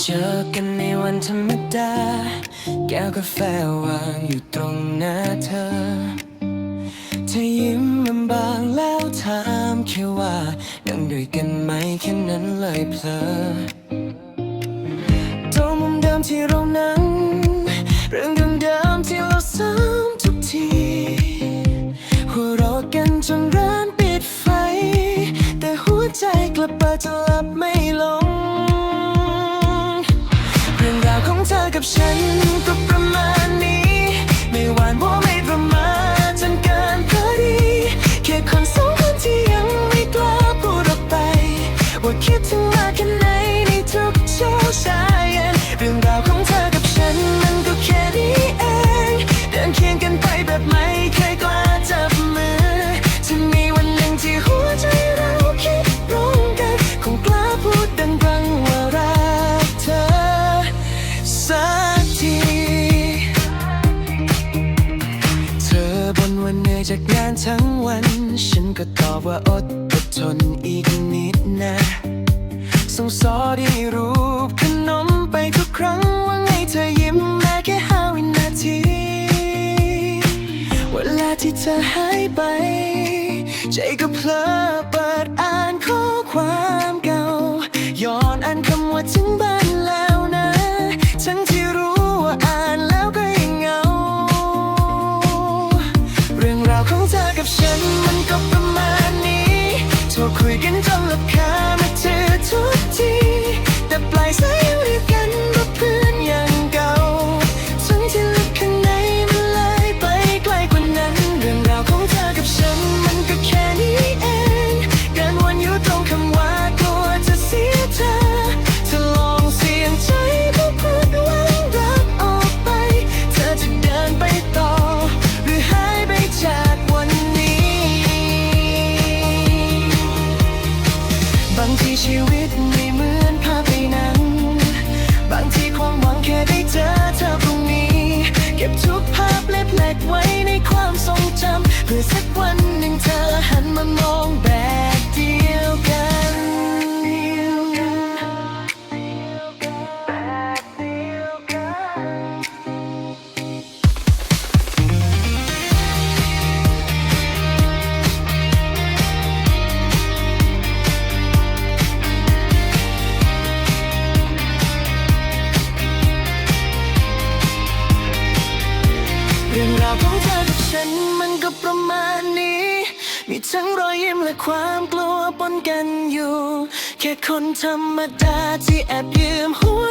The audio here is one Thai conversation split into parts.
เจอกันในวันธรรมดา แก้วกาแฟวางอยู่ตรงหน้าเธอเธอยิ้มบางๆแล้วถามแค่ว่านั่งด้วยกันไหมแค่นั้นเลยเพลอตรงมุมเดิมที่เรานั่งเรื่องเดิมๆที่เราซ้ำทุกทีหัวเราะกันจนร้านปิดไฟ แต่หัวใจกลับเปิด ฉันก็ อยจากงานทั้งวัน ฉันก็ตอบว่าอดอดทนอีกนิดนะส่งสอดีรูปขนมไปทุกครั้งว่าไงเธอยิ้มแม้แค่ห้าวินาที เวลาที่เธอหายไป ใจก็เพลอเปิดอ่า กันจนหลับคา เล็กๆไว้ในความทรงจำเพื่อสักวันหนึ่งเธอหันมามอง รื่องราวของเธอกับฉันมันก็ประมาณนี้ มีทั้งรอยยิ้มและความกลัวปนกันอยู่ แค่คนธรรมดาที่แอบยืมหัว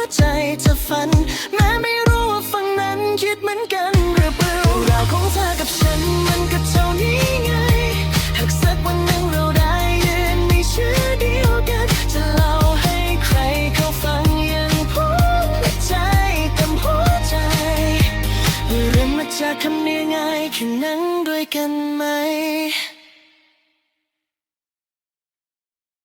ง่ายแค่นั้นด้วยกันไหม